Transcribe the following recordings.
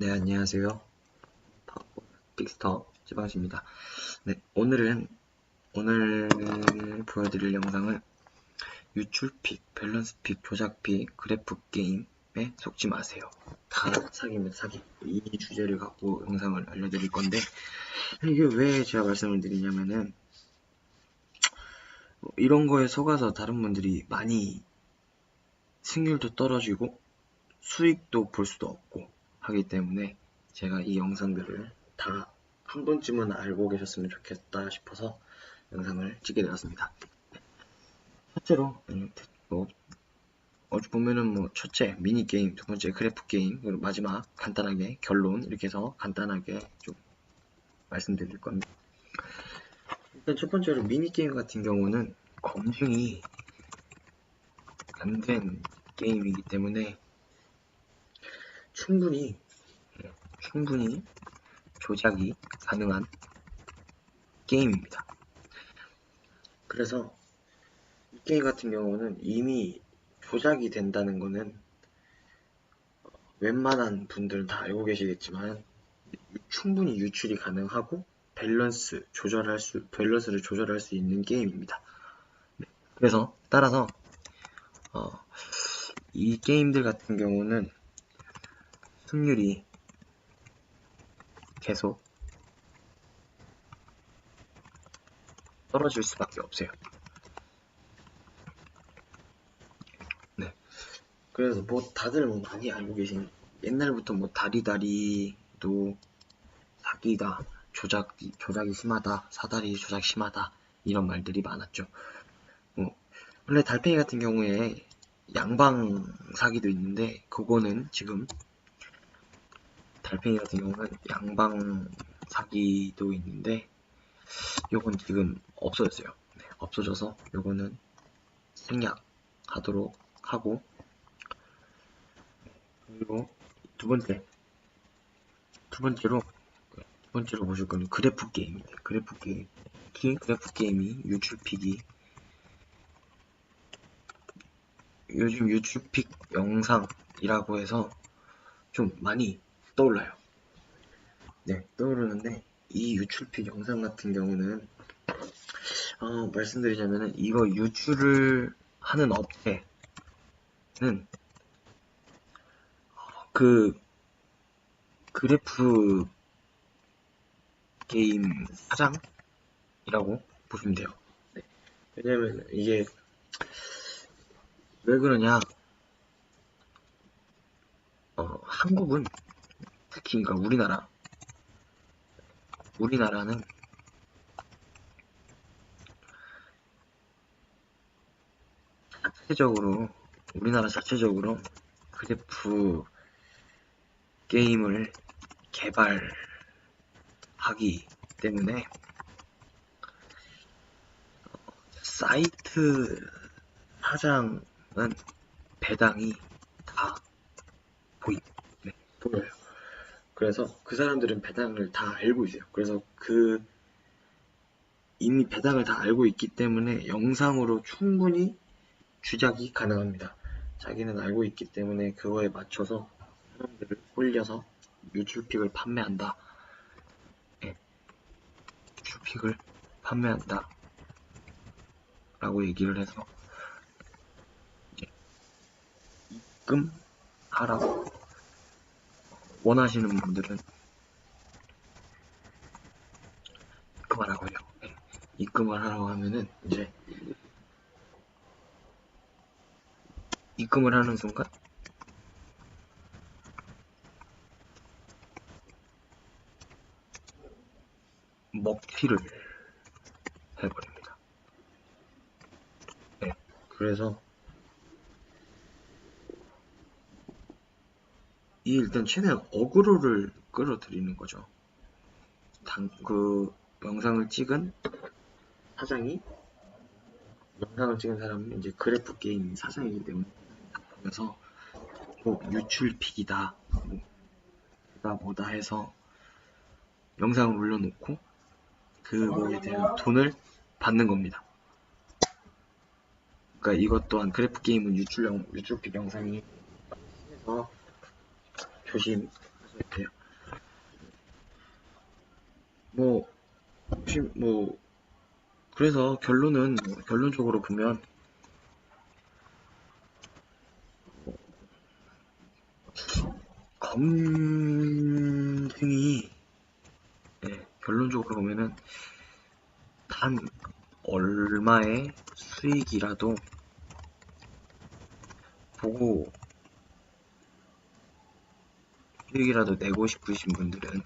네, 안녕하세요. 픽스터 지방씨입니다. 네, 오늘은, 오늘 보여드릴 영상은 유출픽, 밸런스픽, 조작픽, 그래프 게임에 속지 마세요. 다 사기입니다, 사기. 이 주제를 갖고 영상을 알려드릴 건데, 이게 왜 제가 말씀을 드리냐면은, 뭐 이런 거에 속아서 다른 분들이 많이 승률도 떨어지고, 수익도 볼 수도 없고, 하기 때문에 제가 이 영상들을 다 한 번쯤은 알고 계셨으면 좋겠다 싶어서 영상을 찍게 되었습니다. 첫째로 음, 뭐 어찌 보면은 뭐 첫째 미니 게임, 두 번째 그래프 게임, 그리고 마지막 간단하게 결론 이렇게 해서 간단하게 좀 말씀드릴 겁니다. 일단 첫 번째로 미니 게임 같은 경우는 검증이 안 된 게임이기 때문에 충분히 충분히 조작이 가능한 게임입니다. 그래서 이 게임 같은 경우는 이미 조작이 된다는 거는 웬만한 분들은 다 알고 계시겠지만 충분히 유출이 가능하고 밸런스 조절할 수 밸런스를 조절할 수 있는 게임입니다. 네, 그래서 따라서 어, 이 게임들 같은 경우는 승률이 계속 떨어질 수밖에 없어요. 네. 그래서 뭐 다들 뭐 많이 알고 계신 옛날부터 뭐 다리다리도 사기다, 조작 조작이 심하다, 사다리 조작 심하다 이런 말들이 많았죠. 뭐 원래 달팽이 같은 경우에 양방 사기도 있는데 그거는 지금 달팽이 같은 경우는 양방 사기도 있는데 요건 지금 없어졌어요. 네, 없어져서 요거는 생략하도록 하고 그리고 두 번째 두 번째로 두 번째로 보실 거는 그래프 게임입니다. 그래프 게임 특히 그래프 게임이 유출픽이 요즘 유출픽 영상이라고 해서 좀 많이 떠올라요. 네, 떠오르는데 이 유출픽 영상 같은 경우는 어, 말씀드리자면은 이거 유출을 하는 업체는 그 그래프 게임 사장이라고 보시면 돼요. 네. 왜냐면 이게 왜 그러냐? 어, 한국은 특히 그러니까 우리나라 우리나라는 자체적으로 우리나라 자체적으로 그래프 게임을 개발하기 때문에 사이트 사장은 배당이 다 보이, 네, 보여요. 그래서 그 사람들은 배당을 다 알고 있어요. 그래서 그 이미 배당을 다 알고 있기 때문에 영상으로 충분히 주작이 가능합니다. 자기는 알고 있기 때문에 그거에 맞춰서 사람들을 홀려서 유출픽을 판매한다. 네. 유출픽을 판매한다. 라고 얘기를 해서 입금하라고 원하시는 분들은 입금하라고 해요. 네. 입금을 하라고 하면은 이제 입금을 하는 순간 먹튀를 해버립니다. 네. 그래서 이 일단 최대한 어그로를 끌어들이는 거죠. 당, 그 영상을 찍은 사장이 영상을 찍은 사람은 이제 그래프 게임 사장이기 때문에 그래서 뭐 유출픽이다 뭐다 뭐다 해서 영상을 올려놓고 그거에 대한 돈을 받는 겁니다. 그러니까 이것 또한 그래프 게임은 유출형 유출픽 영상이 해서 조심하셔야 같아요. 뭐, 혹시 뭐, 그래서 결론은, 결론적으로 보면, 검증이, 네, 결론적으로 보면은, 단 얼마의 수익이라도 보고 수익이라도 내고 싶으신 분들은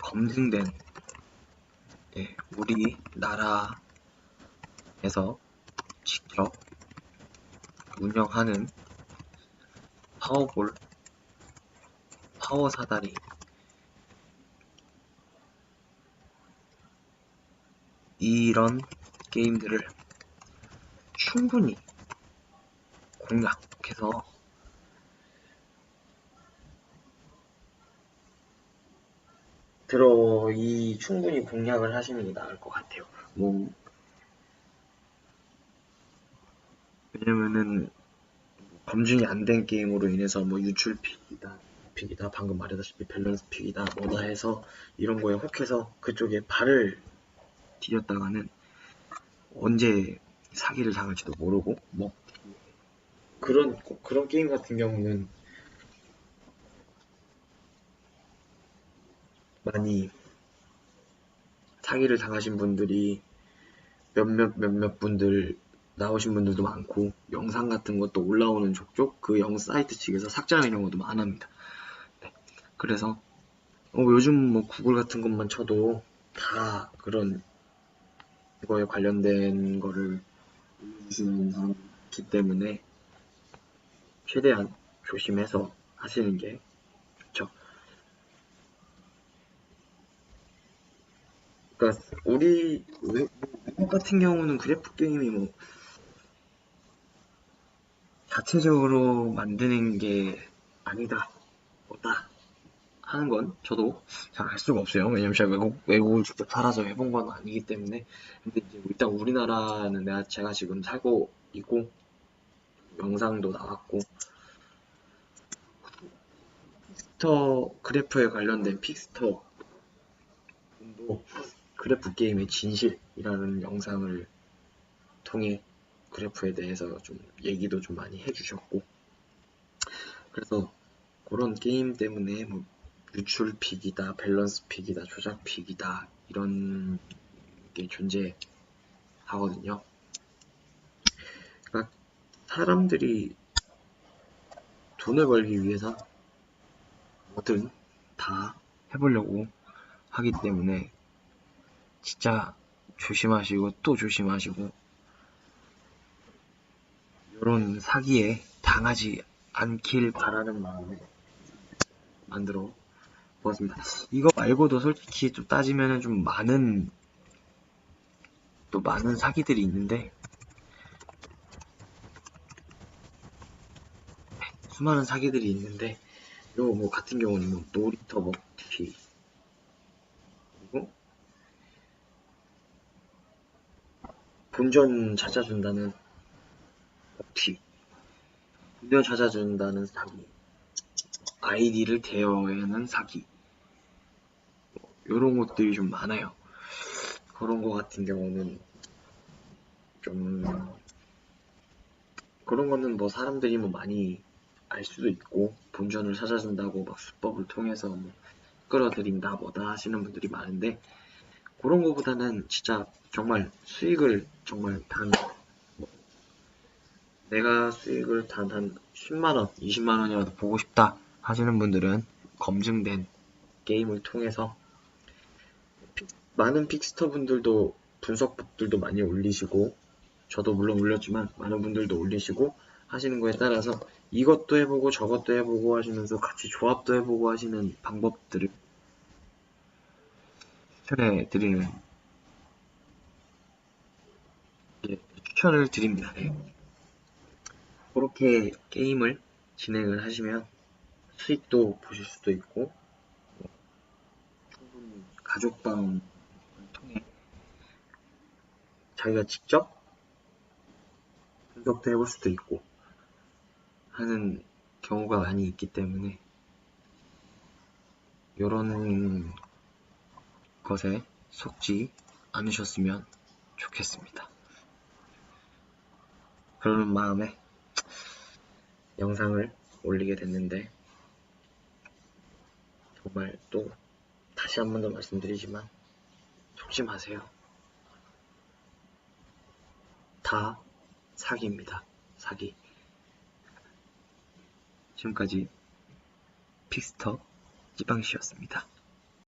검증된 예, 우리 나라에서 직접 운영하는 파워볼 파워 사다리 이런 게임들을 충분히 공략해서 들어 이 충분히 공략을 하시는 게 나을 것 같아요. 뭐 왜냐면은 검증이 안 된 게임으로 인해서 뭐 유출 픽이다, 픽이다, 방금 말했다시피 밸런스 픽이다, 뭐다 해서 이런 거에 혹해서 그쪽에 발을 디뎠다가는 언제 사기를 당할지도 모르고 뭐 그런 그런 게임 같은 경우는 많이 사기를 당하신 분들이 몇몇 몇몇 분들 나오신 분들도 많고 영상 같은 것도 올라오는 족족 그 영 사이트 측에서 삭제하는 경우도 많합니다. 네. 그래서 어, 요즘 뭐 구글 같은 것만 쳐도 다 그런 이거에 관련된 거를 올려주시는 사람이 있기 때문에 최대한 조심해서 하시는 게 좋죠. 그러니까 우리 외국 같은 경우는 그래프 게임이 뭐 자체적으로 만드는 게 아니다, 뭐다 하는 건 저도 잘 알 수가 없어요. 왜냐면 제가 외국, 외국을 직접 살아서 해본 건 아니기 때문에. 근데 이제 일단 우리나라는 내가 제가 지금 살고 있고, 영상도 나왔고, 픽스터 그래프에 관련된 픽스터 그래프 게임의 진실이라는 영상을 통해 그래프에 대해서 좀 얘기도 좀 많이 해주셨고, 그래서 그런 게임 때문에 뭐 유출 픽이다, 밸런스 픽이다, 조작 픽이다 이런 게 존재하거든요. 그러니까 사람들이 돈을 벌기 위해서 뭐든 다 해보려고 하기 때문에 진짜 조심하시고 또 조심하시고 이런 사기에 당하지 않길 바라는 마음에 만들어 보았습니다. 이거 말고도 솔직히 좀 따지면은 좀 많은 또 많은 사기들이 있는데 수많은 사기들이 있는데 요 뭐 같은 경우는 뭐 놀이터 먹튀 그리고 본전 찾아준다는 먹튀 본전 찾아준다는 사기 아이디를 대여하는 사기 이런 것들이 좀 많아요. 그런 거 같은 경우는 좀 그런 거는 뭐 사람들이 뭐 많이 알 수도 있고 본전을 찾아준다고 막 수법을 통해서 뭐 끌어들인다 뭐다 하시는 분들이 많은데 그런 거보다는 진짜 정말 수익을 정말 단 뭐 내가 수익을 단 한 10만 원, 20만 원이라도 보고 싶다 하시는 분들은 검증된 게임을 통해서 많은 픽스터 분들도 분석법들도 많이 올리시고 저도 물론 올렸지만 많은 분들도 올리시고 하시는 거에 따라서 이것도 해보고 저것도 해보고 하시면서 같이 조합도 해보고 하시는 방법들을 추천해 드리는 예, 추천을 드립니다. 네. 그렇게 게임을 진행을 하시면 수익도 보실 수도 있고 충분히 가족방을 통해 자기가 직접 분석도 해볼 수도 있고 하는 경우가 많이 있기 때문에 요런 것에 속지 않으셨으면 좋겠습니다. 그런 마음에 영상을 올리게 됐는데 정말 또 다시 한 번 더 말씀드리지만 마세요. 다 사기입니다. 사기. 지금까지 픽스터 찌방시였습니다.